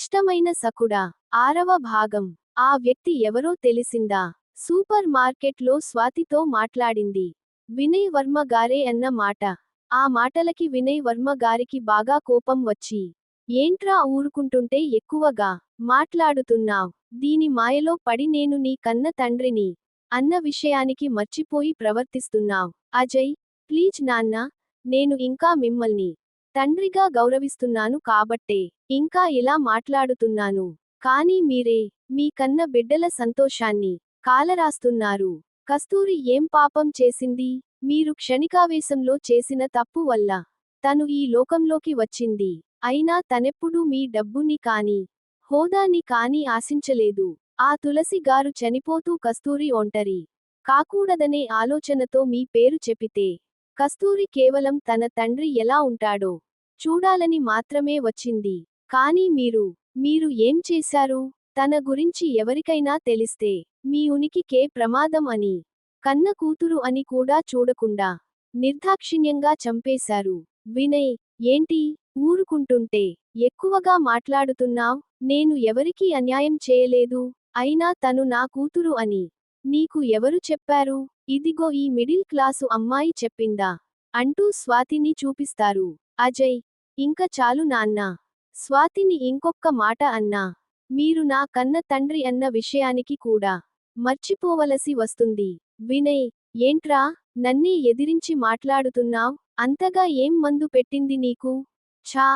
ఇష్టమైన సకుడా ఆరవ భాగం. ఆ వ్యక్తి ఎవరో తెలిసిందా? సూపర్ మార్కెట్లో స్వాతితో మాట్లాడింది. వినయ్ వర్మ గారే అన్న మాట. ఆ మాటలకి వినయ్ వర్మ గారికి బాగా కోపం వచ్చి ఏంట్రా ఊరుకుంటుంటే ఎక్కువగా మాట్లాడుతున్నావ్? దీని మాయలో పడి నేను నీ కన్న తండ్రిని అన్న విషయానికి మర్చిపోయి ప్రవర్తిస్తున్నావ్. అజయ్ ప్లీజ్ నాన్న నేను ఇంకా మిమ్మల్ని తండ్రిగా గౌరవిస్తున్నాను కాబట్టే ఇంకా ఇలా మాట్లాడుతున్నాను? కానీ మీరే మీ కన్న బిడ్డల సంతోషాన్ని కాలరాస్తున్నారు. కస్తూరి ఏం పాపం చేసింది? మీరు క్షణికావేశంలో చేసిన తప్పు వల్ల తను ఈ లోకంలోకి వచ్చింది. అయినా తనెప్పుడూ మీ డబ్బుని కాని హోదాని కాని ఆశించలేదు. ఆ తులసి గారు చనిపోతూ కస్తూరి ఒంటరి కాకూడదనే ఆలోచనతో మీ పేరు చెప్పితే కస్తూరి కేవలం తన తండ్రి ఎలా ఉంటాడో చూడాలని మాత్రమే వచ్చింది. కానీ మీరు మీరు ఏం చేశారు? తన గురించి ఎవరికైనా తెలిస్తే మీ ఉనికికే ప్రమాదం అని కన్న కూతురు అని కూడా చూడకుండా నిర్దాక్షిణ్యంగా చంపేశారు. వినయ్ ఏంటి? ఊరుకుంటుంటే ఎక్కువగా మాట్లాడుతున్నావ్? నేను ఎవరికీ అన్యాయం చేయలేదు అయినా తను నా కూతురు అని నీకు ఎవరు చెప్పారు? ఇదిగో ఈ మిడిల్ క్లాసు అమ్మాయి చెప్పిందా? అంటూ స్వాతిని చూపిస్తారు. అజయ్ ఇంక చాలు నాన్నా. స్వాతిని ఇంకొక్క మాట అన్నా. మీరు నా కన్న తండ్రి అన్న విషయానికి కూడా మర్చిపోవలసి వస్తుంది. వినయ్ ఏంట్రా? నన్నే ఎదిరించి మాట్లాడుతున్నావ్? అంతగా ఏం మందు పెట్టింది నీకు? ఛా!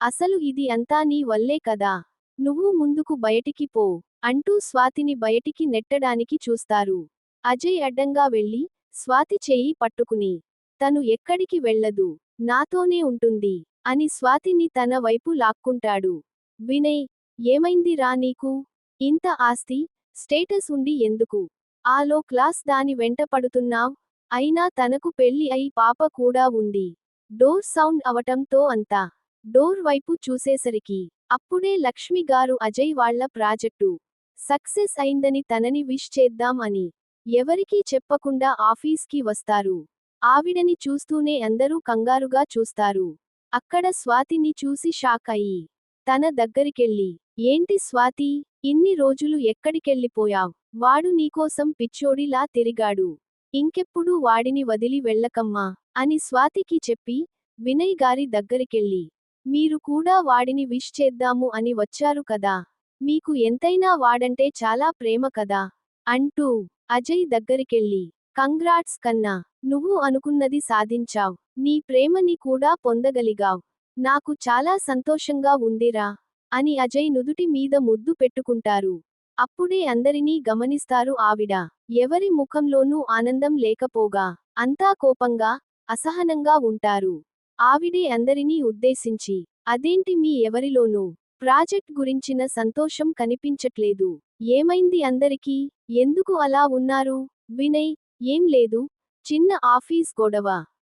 అసలు ఇది అంతా నీ వల్లే కదా. నువ్వు ముందుకు బయటికి పో. అంటూ స్వాతిని బయటికి నెట్టడానికి చూస్తారు. అజయ్ అడ్డంగా వెళ్ళి స్వాతి చెయ్యి పట్టుకుని. తను ఎక్కడికి వెళ్ళదు. నాతోనే ఉంటుంది అని స్వాతిని తన వైపు లాక్కుంటాడు. వినయ్ ఏమైంది రా నీకు? ఇంత ఆస్తి స్టేటస్ ఉండి ఎందుకు? ఆలో క్లాస్ దాని వెంట పడుతున్నావ్? అయినా తనకు పెళ్ళి అయి పాప కూడా ఉంది. డోర్ సౌండ్ అవటంతో అంతా. డోర్ వైపు చూసేసరికి అప్పుడే లక్ష్మిగారు అజయ్ వాళ్ళ ప్రాజెక్టు. సక్సెస్ అయిందని తనని విష్ చేద్దాం అని ఎవరికీ చెప్పకుండా ఆఫీస్కి వస్తారు. ఆవిడని చూస్తూనే అందరూ కంగారుగా చూస్తారు. అక్కడ స్వాతిని చూసి షాక్ అయ్యి తన దగ్గరికెళ్ళి ఏంటి స్వాతి ఇన్ని రోజులు ఎక్కడికెళ్ళిపోయావ్? వాడు నీకోసం పిచ్చోడిలా తిరిగాడు. ఇంకెప్పుడు వాడిని వదిలి వెళ్ళకమ్మా అని స్వాతికి చెప్పి వినయ్ గారి దగ్గరికెళ్ళి మీరు కూడా వాడిని విష్ చేద్దాము అని వచ్చారు కదా. మీకు ఎంతైనా వాడంటే చాలా ప్రేమ కదా అంటూ అజయ్ దగ్గరికెళ్ళి కంగ్రాట్స్ కన్నా నువ్వు అనుకున్నది సాధించావ్. నీ ప్రేమని కూడా పొందగలిగావ్. నాకు చాలా సంతోషంగా ఉందిరా అని అజయ్ నుదుటి మీద ముద్దు పెట్టుకుంటారు. అప్పుడే అందరినీ గమనిస్తారు ఆవిడ. ఎవరి ముఖంలోనూ ఆనందం లేకపోగా అంతా కోపంగా అసహనంగా ఉంటారు. ఆవిడే అందరినీ ఉద్దేశించి అదేంటి మీ ఎవరిలోనూ? ప్రాజెక్ట్ గురించిన సంతోషం కనిపించట్లేదు. ఏమైంది అందరికీ? ఎందుకు అలా ఉన్నారు? వినయ్ ఏం లేదు. చిన్న ఆఫీస్ గొడవ.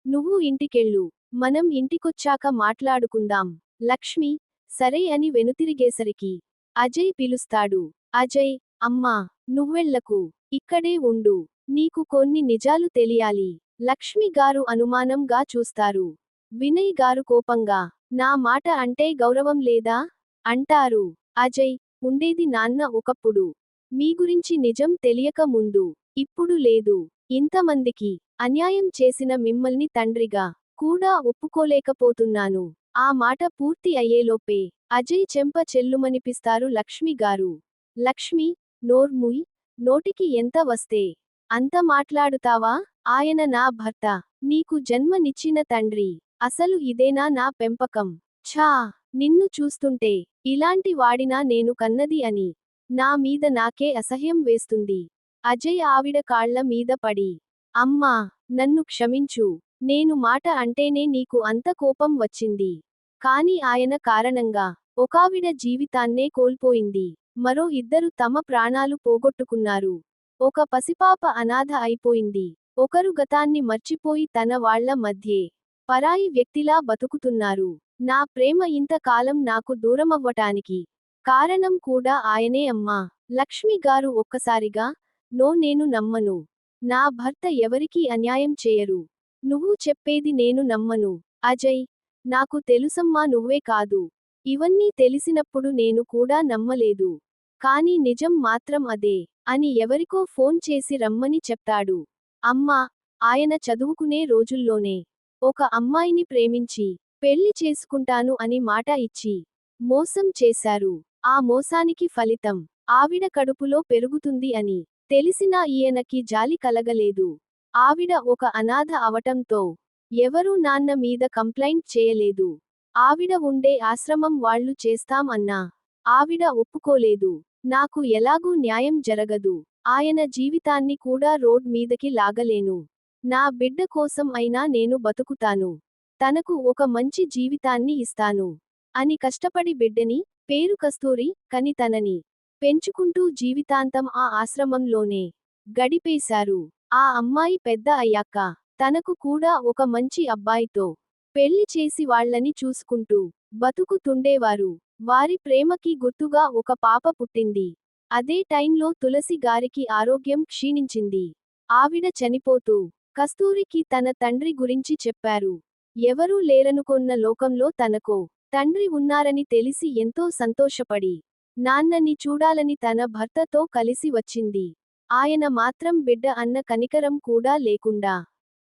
నువ్వు ఇంటికెళ్ళు. మనం ఇంటికొచ్చాక మాట్లాడుకుందాం. లక్ష్మి సరే అని వెనుతిరిగేసరికి. అజయ్ పిలుస్తాడు. అజయ్ అమ్మా నువ్వెళ్ళకు ఇక్కడే ఉండు. నీకు కొన్ని నిజాలు తెలియాలి. లక్ష్మి గారు అనుమానంగా చూస్తారు. వినయ్ గారు కోపంగా నా మాట అంటే గౌరవం లేదా? అంటారు. అజయ్ ఉండేది నాన్న ఒకప్పుడు. మీ గురించి నిజం తెలియక ముందు ఇప్పుడు లేదు. ఇంతమందికి అన్యాయం చేసిన మిమ్మల్ని తండ్రిగా కూడా ఒప్పుకోలేకపోతున్నాను. ఆ మాట పూర్తి అయ్యేలోపే అజయ్ చెంప చెల్లుమనిపిస్తారు లక్ష్మి గారు. లక్ష్మి నోర్ముయ్ నోటికి ఎంత వస్తే అంత మాట్లాడుతావా? ఆయన నా భర్త నీకు జన్మనిచ్చిన తండ్రి. అసలు ఇదేనా నా పెంపకం? ఛా! నిన్ను చూస్తుంటే ఇలాంటి వాడినా నేను కన్నది అని. నా మీద నాకే అసహ్యం వేస్తుంది. అజయ్ ఆవిడ కాళ్ళ మీద పడి అమ్మా నన్ను క్షమించు. నేను మాట అంటేనే నీకు అంత కోపం వచ్చింది. కాని ఆయన కారణంగా ఒకావిడ జీవితాన్నే కోల్పోయింది. మరో ఇద్దరు తమ ప్రాణాలు పోగొట్టుకున్నారు. ఒక పసిపాప అనాథ అయిపోయింది. ఒకరు గతాన్ని మర్చిపోయి తన వాళ్ళ మధ్యే పరాయి వ్యక్తిలా బతుకుతున్నారు. నా ప్రేమ ఇంతకాలం నాకు దూరమవ్వటానికి కారణం కూడా ఆయనే అమ్మా. లక్ష్మి గారు ఒక్కసారిగా నో నేను నమ్మను. నా భర్త ఎవరికీ అన్యాయం చేయరు. నువ్వు చెప్పేది నేను నమ్మను. అజయ్ నాకు తెలుసమ్మా నువ్వే కాదు. ఇవన్నీ తెలిసినప్పుడు నేను కూడా నమ్మలేదు. కాని నిజం మాత్రం అదే అని ఎవరికో ఫోన్ చేసి రమ్మని చెప్తాడు. అమ్మా ఆయన చదువుకునే రోజుల్లోనే. ఒక అమ్మాయిని ప్రేమించి పెళ్ళి చేసుకుంటాను అని మాట ఇచ్చి మోసం చేశారు. ఆ మోసానికి ఫలితం ఆవిడ కడుపులో పెరుగుతుంది అని తెలిసినా ఈయనకి జాలి కలగలేదు. ఆవిడ ఒక అనాథ అవటంతో ఎవరూ నాన్న మీద కంప్లైంట్ చేయలేదు. ఆవిడ ఉండే ఆశ్రమం వాళ్ళు చేస్తాం అన్నా ఆవిడ ఒప్పుకోలేదు. నాకు ఎలాగూ న్యాయం జరగదు. ఆయన జీవితాన్ని కూడా రోడ్ మీదకి లాగలేను. నా బిడ్డ కోసం అయినా నేను బతుకుతాను. తనకు ఒక మంచి జీవితాన్ని ఇస్తాను. అని కష్టపడి బిడ్డని పేరు కస్తూరి కని తనని పెంచుకుంటూ జీవితాంతం ఆ ఆశ్రమంలోనే గడిపేశారు. ఆ అమ్మాయి పెద్ద అయ్యాక తనకు కూడా ఒక మంచి అబ్బాయితో పెళ్ళి చేసి వాళ్ళని చూసుకుంటూ బతుకుతుండేవారు. వారి ప్రేమకి గుర్తుగా ఒక పాప పుట్టింది. అదే టైంలో తులసి గారికి ఆరోగ్యం క్షీణించింది. ఆవిడ చనిపోతూ కస్తూరికి తన తండ్రి గురించి చెప్పారు. ఎవరూ లేరనుకొన్న లోకంలో తనకో తండ్రి ఉన్నారని తెలిసి ఎంతో సంతోషపడి నాన్నని చూడాలని తన భర్తతో కలిసి వచ్చింది. ఆయన మాత్రం బిడ్డ అన్న కనికరం కూడా లేకుండా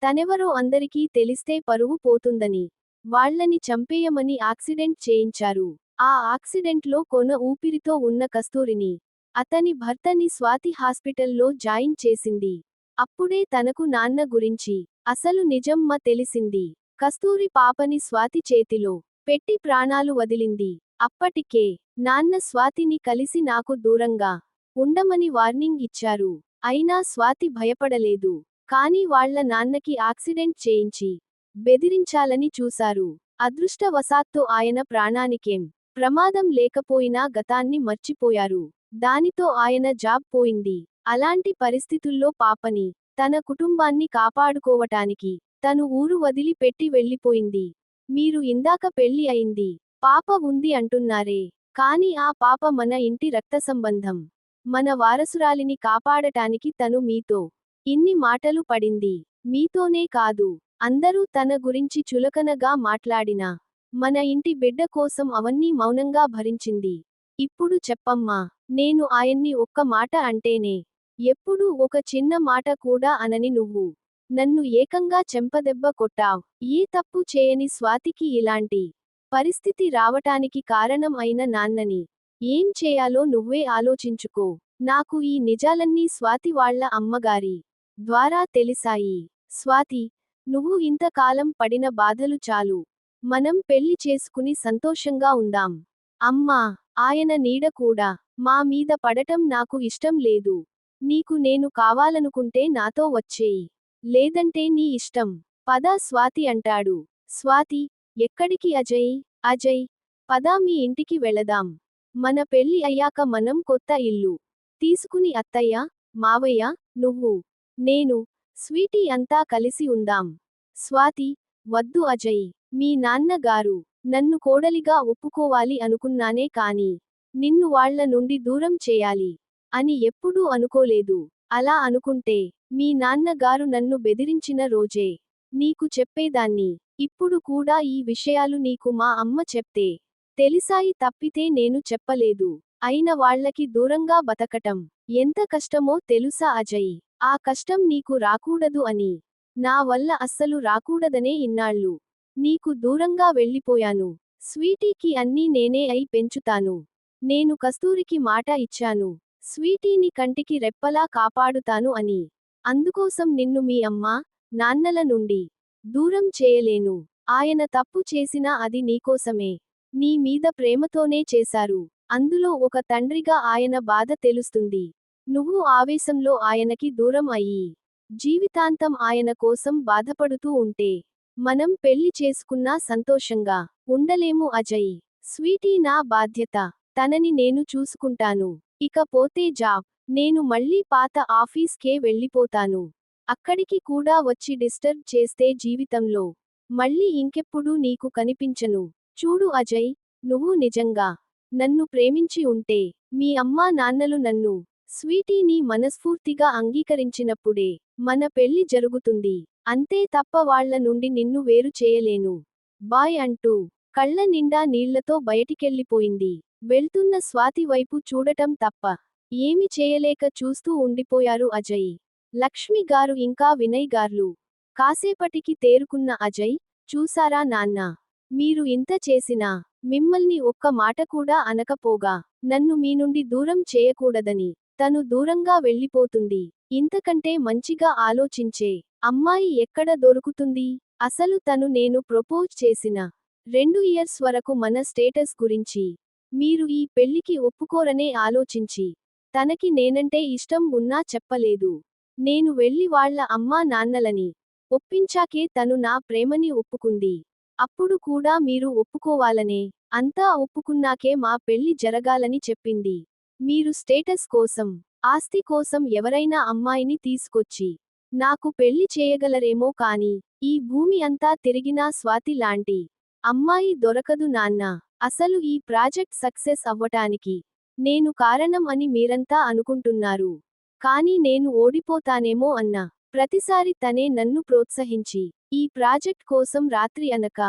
తనెవరో అందరికీ తెలిస్తే పరువు పోతుందని వాళ్ళని చంపేయమని యాక్సిడెంట్ చేయించారు. ఆ యాక్సిడెంట్లో కొన ఊపిరితో ఉన్న కస్తూరిని అతని భర్తని స్వాతి హాస్పిటల్లో జాయిన్ చేసింది. అప్పుడే తనకు నాన్న గురించి అసలు నిజమ్మ తెలిసింది. కస్తూరి పాపని స్వాతి చేతిలో పెట్టి ప్రాణాలు వదిలింది. అప్పటికే నాన్న స్వాతిని కలిసి నాకు దూరంగా ఉండమని వార్నింగ్ ఇచ్చారు. అయినా స్వాతి భయపడలేదు. కాని వాళ్ళ నాన్నకి యాక్సిడెంట్ చేయించి బెదిరించాలని చూశారు. అదృష్టవశాత్తు ఆయన ప్రాణానికేం ప్రమాదం లేకపోయినా గతాన్ని మర్చిపోయారు. దానితో ఆయన జాబ్ పోయింది. అలాంటి పరిస్థితుల్లో పాపని తన కుటుంబాన్ని కాపాడుకోవటానికి తను ఊరు వదిలి పెట్టి వెళ్ళిపోయింది. మీరు ఇందాక పెళ్ళి అయింది పాప ఉంది అంటున్నారే కాని ఆ పాప మన ఇంటి రక్త సంబంధం మన వారసురాలిని కాపాడటానికి తను మీతో ఇన్ని మాటలు పడింది. మీతోనే కాదు అందరూ తన గురించి చులకనగా మాట్లాడినా మన ఇంటి బిడ్డ కోసం అవన్నీ మౌనంగా భరించింది. ఇప్పుడు చెప్పమ్మా నేను ఆయన్ని ఒక్క మాట అంటేనే. ఎప్పుడూ ఒక చిన్న మాట కూడా అనని నువ్వు. నన్ను ఏకంగా చెంపదెబ్బ కొట్టావ్. ఈ తప్పు చేయని స్వాతికి ఇలాంటి పరిస్థితి రావటానికి కారణం అయిన నాన్నని. ఏం చేయాలో నువ్వే ఆలోచించుకో. నాకు ఈ నిజాలన్నీ స్వాతి వాళ్ళ అమ్మగారి ద్వారా తెలిసాయి. స్వాతి నువ్వు ఇంతకాలం పడిన బాధలు చాలు. మనం పెళ్ళి చేసుకుని సంతోషంగా ఉందాం. అమ్మా ఆయన నీడ కూడా మా మీద పడటం నాకు ఇష్టం లేదు. నీకు నేను కావాలనుకుంటే నాతో వచ్చేయి. లేదంటే నీ ఇష్టం. పద స్వాతి అంటాడు. స్వాతి ఎక్కడికి అజయ్? అజయ్ పద మీ ఇంటికి వెళదాం. మన పెళ్ళి అయ్యాక మనం కొత్త ఇల్లు. తీసుకుని అత్తయ్య మావయ్య నువ్వు నేను స్వీటీ అంతా కలిసి ఉందాం. స్వాతి వద్దు అజయ్. మీ నాన్నగారు నన్ను కోడలిగా ఒప్పుకోవాలి అనుకున్నానే కాని నిన్ను వాళ్ళ నుండి దూరం చేయాలి అని ఎప్పుడూ అనుకోలేదు. అలా అనుకుంటే మీ నాన్నగారు నన్ను బెదిరించిన రోజే నీకు చెప్పేదాన్ని. ఇప్పుడు కూడా ఈ విషయాలు నీకు మా అమ్మ చెప్తే తెలిసాయి తప్పితే నేను చెప్పలేదు. అయిన వాళ్ళకి దూరంగా బతకటం ఎంత కష్టమో తెలుసా అజయ్? ఆ కష్టం నీకు రాకూడదు అని. నా వల్ల అస్సలు రాకూడదనే ఇన్నాళ్ళు. నీకు దూరంగా వెళ్ళిపోయాను. స్వీటీకి అన్నీ నేనే అయి పెంచుతాను. నేను కస్తూరికి మాట ఇచ్చాను. స్వీటీని కంటికి రెప్పలా కాపాడుతాను అని. అందుకోసం నిన్ను మీ అమ్మ నాన్నల నుండి దూరం చేయలేను. ఆయన తప్పు చేసినా అది నీకోసమే. నీ మీద ప్రేమతోనే చేశారు. అందులో ఒక తండ్రిగా ఆయన బాధ తెలుస్తుంది. నువ్వు ఆవేశంలో ఆయనకి దూరం అయ్యి జీవితాంతం ఆయన కోసం బాధపడుతూ ఉంటే మనం పెళ్ళి చేసుకున్నా సంతోషంగా ఉండలేము అజయ్. స్వీటీ నా బాధ్యత. తనని నేను చూసుకుంటాను. ఇకపోతే జాబ్ నేను మళ్ళీ పాత ఆఫీస్కే వెళ్ళిపోతాను. అక్కడికి కూడా వచ్చి డిస్టర్బ్ చేస్తే జీవితంలో. మళ్ళీ ఇంకెప్పుడూ నీకు కనిపించను. చూడు అజయ్ నువ్వు నిజంగా నన్ను ప్రేమించి ఉంటే మీ అమ్మా నాన్నలు నన్ను స్వీటీని మనస్ఫూర్తిగా అంగీకరించినప్పుడే మన పెళ్ళి జరుగుతుంది. అంతే తప్ప వాళ్ళ నుండి నిన్ను వేరు చేయలేను. బాయ్ అంటూ కళ్ళ నిండా నీళ్ళతో బయటికెళ్ళిపోయింది. వెళ్తున్న స్వాతి వైపు చూడటం తప్ప ఏమి చేయలేక చూస్తూ ఉండిపోయారు అజయ్. లక్ష్మి గారు ఇంకా వినయ్ గార్లు. కాసేపటికి తేరుకున్న అజయ్ చూసారా నాన్న మీరు ఇంత చేసినా మిమ్మల్ని ఒక్క మాట కూడా అనకపోగా నన్ను మీ నుండి దూరం చేయకూడదని. తను దూరంగా వెళ్ళిపోతుంది. ఇంతకంటే మంచిగా ఆలోచించే అమ్మాయి ఎక్కడ దొరుకుతుంది? అసలు తను నేను ప్రపోజ్ చేసిన రెండు ఇయర్స్ వరకు మన స్టేటస్ గురించి మీరు ఈ పెళ్ళికి ఒప్పుకోరనే ఆలోచించి తనకి నేనంటే ఇష్టం ఉన్నా చెప్పలేదు. నేను వెళ్ళి వాళ్ళ అమ్మా నాన్నలని ఒప్పించాకే తను నా ప్రేమని ఒప్పుకుంది. అప్పుడు కూడా మీరు ఒప్పుకోవాలనే అంతా ఒప్పుకున్నాకే మా పెళ్ళి జరగాలని చెప్పింది. మీరు స్టేటస్ కోసం ఆస్తి కోసం ఎవరైనా అమ్మాయిని తీసుకొచ్చి నాకు పెళ్ళి చేయగలరేమో కాని ఈ భూమి అంతా తిరిగినా స్వాతి లాంటి అమ్మాయి దొరకదు నాన్నా అసలు ఈ ప్రాజెక్ట్ సక్సెస్ అవ్వటానికి నేను కారణం అని మీరంతా అనుకుంటున్నారు. కానీ నేను ఓడిపోతానేమో అన్న ప్రతిసారి తనే నన్ను ప్రోత్సహించి ఈ ప్రాజెక్ట్ కోసం రాత్రి అనక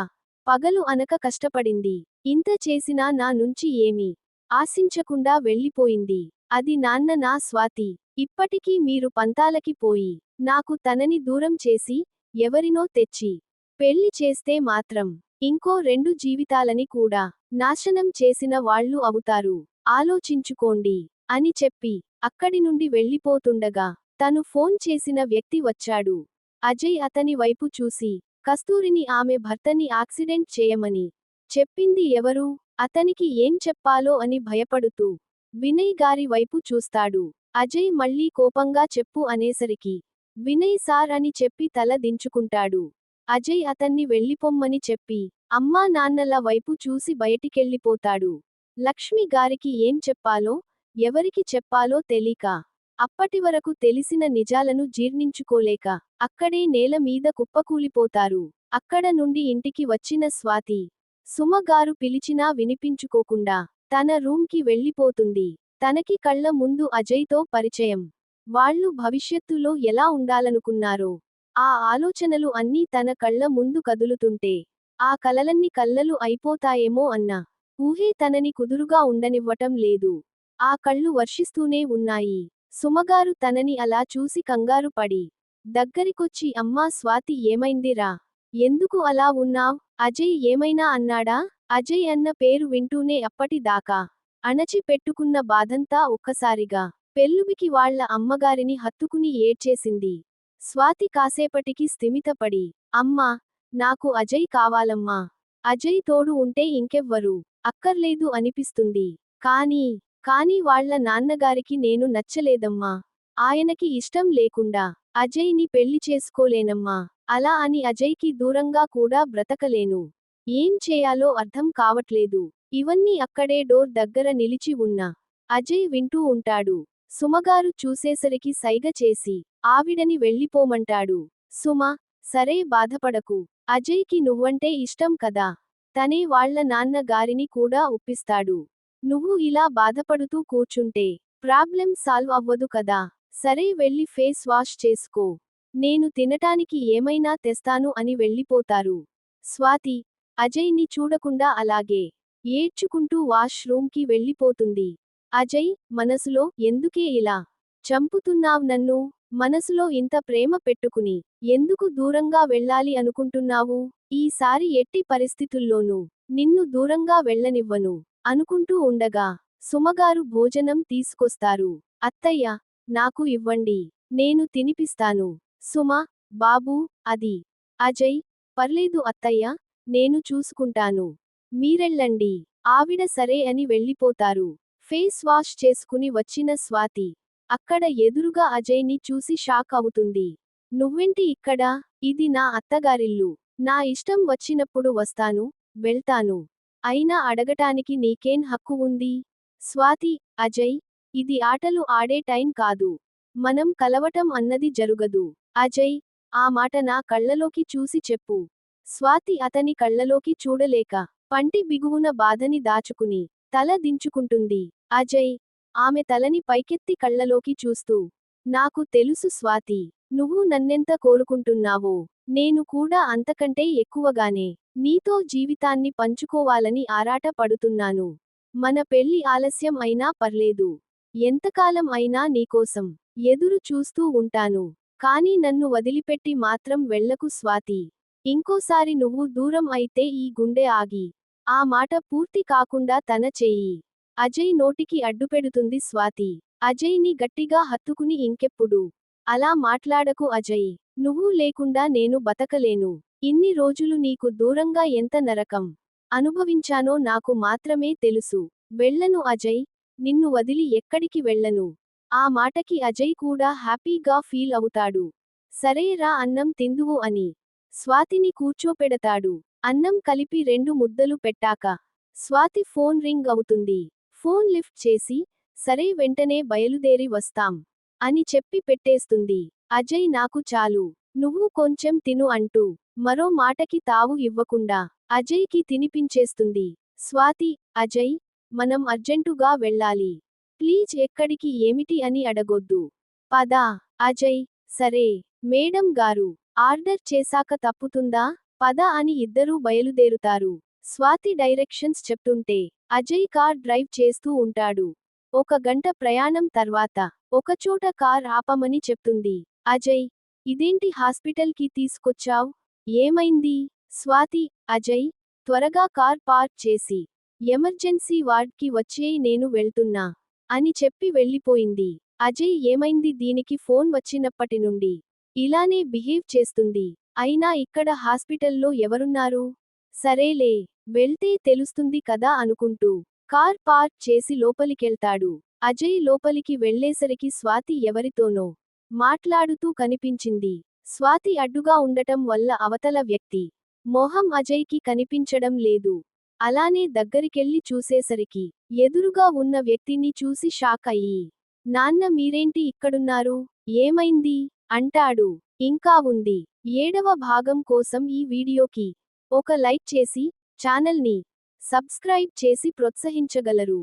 పగలు అనక కష్టపడింది. ఇంత చేసినా నా నుంచి ఏమీ ఆశించకుండా వెళ్ళిపోయింది. అది నాన్న నా స్వాతి ఇప్పటికీ మీరు పంతాలకి పోయి నాకు తనని దూరం చేసి ఎవరినో తెచ్చి పెళ్ళి చేస్తే మాత్రం ఇంకో రెండు జీవితాలని కూడా నాశనం చేసిన వాళ్ళు అవుతారు. ఆలోచించుకోండి అని చెప్పి అక్కడి నుండి వెళ్ళిపోతుండగా తను ఫోన్ చేసిన వ్యక్తి వచ్చాడు. అజయ్ అతని వైపు చూసి కస్తూరిని ఆమె భర్తని యాక్సిడెంట్ చేయమని చెప్పింది ఎవరు? అతనికి ఏం చెప్పాలో అని భయపడుతూ వినయ్ గారి వైపు చూస్తాడు. అజయ్ మళ్ళీ కోపంగా చెప్పు అనేసరికి వినయ్ సార్ అని చెప్పి తల దించుకుంటాడు. అజయ్ అతన్ని వెళ్ళిపొమ్మని చెప్పి అమ్మా నాన్నల వైపు చూసి బయటికెళ్ళిపోతాడు. లక్ష్మి గారికి ఏం చెప్పాలో ఎవరికి చెప్పాలో తెలీక అప్పటివరకు తెలిసిన నిజాలను జీర్ణించుకోలేక అక్కడే నేల మీద కుప్పకూలిపోతారు. అక్కడ నుండి ఇంటికి వచ్చిన స్వాతి సుమగారు పిలిచినా వినిపించుకోకుండా తన రూమ్కి వెళ్ళిపోతుంది. తనకి కళ్ళ ముందు అజయ్తో పరిచయం. వాళ్ళు భవిష్యత్తులో ఎలా ఉండాలనుకున్నారో ఆ ఆలోచనలు అన్నీ తన కళ్ళ ముందు కదులుతుంటే ఆ కలలన్నీ కల్లలు అయిపోతాయేమో అన్న. ఊహే తనని కుదురుగా ఉండనివ్వటం లేదు. ఆ కళ్ళు వర్షిస్తూనే ఉన్నాయి. సుమగారు తనని అలా చూసి కంగారు పడి దగ్గరికొచ్చి అమ్మా స్వాతి ఏమైందిరా ఎందుకు అలా ఉన్నావ్? అజయ్ ఏమైనా అన్నాడా? అజయ్ అన్న పేరు వింటూనే అప్పటిదాకా అణచి పెట్టుకున్న బాధంతా ఒక్కసారిగా పెళ్ళుబికి వాళ్ళ అమ్మగారిని హత్తుకుని ఏడ్చేసింది. స్వాతి కాసేపటికి స్థిమితపడి అమ్మా నాకు అజయ్ కావాలమ్మా. అజయ్ తోడు ఉంటే ఇంకెవ్వరు. అక్కర్లేదు అనిపిస్తుంది. కానీ కానీ వాళ్ళ నాన్నగారికి నేను నచ్చలేదమ్మా. ఆయనకి ఇష్టం లేకుండా అజయ్ని పెళ్ళి చేసుకోలేనమ్మా. అలా అని అజయ్కి దూరంగా కూడా బ్రతకలేను. ఏం చేయాలో అర్థం కావట్లేదు. ఇవన్నీ అక్కడే డోర్ దగ్గర నిలిచి ఉన్న. అజయ్ వింటూ ఉంటాడు. సుమగారు చూసేసరికి సైగ చేసి ఆవిడని వెళ్ళిపోమంటాడు. సుమ సరే బాధపడకు. అజయ్కి నువ్వంటే ఇష్టం కదా. తనే వాళ్ళ నాన్న గారిని కూడా ఒప్పిస్తాడు. నువ్వు ఇలా బాధపడుతూ కూర్చుంటే ప్రాబ్లెమ్ సాల్వ్ అవ్వదు కదా. సరే వెళ్ళి ఫేస్ వాష్ చేసుకో. నేను తినటానికి ఏమైనా తెస్తాను అని వెళ్ళిపోతారు. స్వాతి అజయ్ని చూడకుండా అలాగే ఏడ్చుకుంటూ వాష్రూమ్కి వెళ్ళిపోతుంది. అజయ్ మనసులో ఎందుకే ఇలా? చంపుతున్నావ్ నన్ను? మనసులో ఇంత ప్రేమ పెట్టుకుని ఎందుకు దూరంగా వెళ్ళాలి అనుకుంటున్నావు? ఈసారి ఎట్టి పరిస్థితుల్లోనూ నిన్ను దూరంగా వెళ్ళనివ్వను అనుకుంటూ ఉండగా సుమగారు భోజనం తీసుకొస్తారు. అత్తయ్య నాకు ఇవ్వండి నేను తినిపిస్తాను. సుమ బాబూ అది. అజయ్ పర్లేదు అత్తయ్య నేను చూసుకుంటాను. మీరెళ్ళండి. ఆవిడ సరే అని వెళ్ళిపోతారు. ఫేస్ వాష్ చేసుకుని వచ్చిన స్వాతి అక్కడ ఎదురుగా అజయ్ని చూసి షాక్ అవుతుంది. నువ్వెంటి ఇక్కడ? ఇది నా అత్తగారిల్లు. నా ఇష్టం వచ్చినప్పుడు వస్తాను వెళ్తాను. అయినా అడగటానికి నీకేం హక్కు ఉంది స్వాతి అజయ్ ఇది ఆటలు ఆడే టైం కాదు. మనం కలవటం అన్నది జరుగదు. అజయ్ ఆ మాట నా కళ్ళలోకి చూసి చెప్పు స్వాతి అతని కళ్ళలోకి చూడలేక పంటి బిగువున బాధని దాచుకుని తల దించుకుంటుంది. అజయ్ ఆమె తలని పైకెత్తి కళ్ళలోకి చూస్తూ నాకు తెలుసు స్వాతి నువ్వు నన్నెంత కోరుకుంటున్నావో నేను కూడా అంతకంటే ఎక్కువగానే నీతో జీవితాన్ని పంచుకోవాలని ఆరాట పడుతున్నాను. మన పెళ్ళి ఆలస్యం అయినా పర్లేదు. ఎంతకాలం అయినా నీకోసం ఎదురు చూస్తూ ఉంటాను. కాని నన్ను వదిలిపెట్టి మాత్రం వెళ్ళకు స్వాతి. ఇంకోసారి నువ్వు దూరం అయితే ఈ గుండె ఆగి ఆ మాట పూర్తి కాకుండా తన చెయ్యి అజయ్ నోటికి అడ్డుపెడుతుంది స్వాతి. అజయ్ని గట్టిగా హత్తుకుని ఇంకెప్పుడు? అలా మాట్లాడకు అజయ్. నువ్వు లేకుండా నేను బతకలేను. ఇన్ని రోజులు నీకు దూరంగా ఎంత నరకం అనుభవించానో నాకు మాత్రమే తెలుసు. వెళ్ళను అజయ్. నిన్ను వదిలి ఎక్కడికి వెళ్ళను? ఆ మాటకి అజయ్ కూడా హ్యాపీగా ఫీల్ అవుతాడు. సరే రా అన్నం తిందువు అని. స్వాతిని కూర్చోపెడతాడు. అన్నం కలిపి రెండు ముద్దలు పెట్టాక. స్వాతి ఫోన్ రింగ్ అవుతుంది. ఫోన్ లిఫ్ట్ చేసి సరే వెంటనే బయలుదేరి వస్తాం అని చెప్పి పెట్టేస్తుంది. అజయ్ నాకు చాలు నువ్వు కొంచెం తిను అంటూ మరో మాటకి తావు ఇవ్వకుండా అజయ్కి తినిపించేస్తుంది. స్వాతి అజయ్ మనం అర్జెంటుగా వెళ్ళాలి. ప్లీజ్ ఎక్కడికి ఏమిటి అని అడగొద్దు. పద అజయ్ సరే మేడం గారు ఆర్డర్ చేశాక తప్పుతుందా? పద అని ఇద్దరూ బయలుదేరుతారు. స్వాతి డైరెక్షన్స్ చెప్తుంటే అజయ్ కార్ డ్రైవ్ చేస్తూ ఉంటాడు. ఒక గంట ప్రయాణం తర్వాత ఒకచోట కార్ ఆపమని చెప్తుంది. అజయ్ ఇదేంటి హాస్పిటల్కి తీసుకొచ్చావ్? ఏమైంది? స్వాతి అజయ్ త్వరగా కార్ పార్క్ చేసి ఎమర్జెన్సీ వార్డ్కి వచ్చే నేను వెళ్తున్నా అని చెప్పి వెళ్ళిపోయింది. అజయ్ ఏమైంది? దీనికి ఫోన్ వచ్చినప్పటి నుండి ఇలానే బిహేవ్ చేస్తుంది. అయినా ఇక్కడ హాస్పిటల్లో ఎవరున్నారు? సరేలే వెళ్తే తెలుస్తుంది కదా అనుకుంటూ కార్ పార్క్ చేసి లోపలికెళ్తాడు. అజయ్ లోపలికి వెళ్ళేసరికి స్వాతి ఎవరితోనో మాట్లాడుతూ కనిపించింది. స్వాతి అడ్డుగా ఉండటం వల్ల అవతల వ్యక్తి మొహం అజయ్కి కనిపించడం లేదు. అలానే దగ్గరికెళ్ళి చూసేసరికి ఎదురుగా ఉన్న వ్యక్తిని చూసి షాక్ అయ్యి నాన్న మీరేంటి ఇక్కడున్నారు? ఏమైంది? అంటాడు. ఇంకా ఉంది. ఏడవ భాగం కోసం ఈ వీడియోకి ఒక లైక్ చేసి ఛానల్ని సబ్స్క్రైబ్ చేసి ప్రోత్సహించగలరు.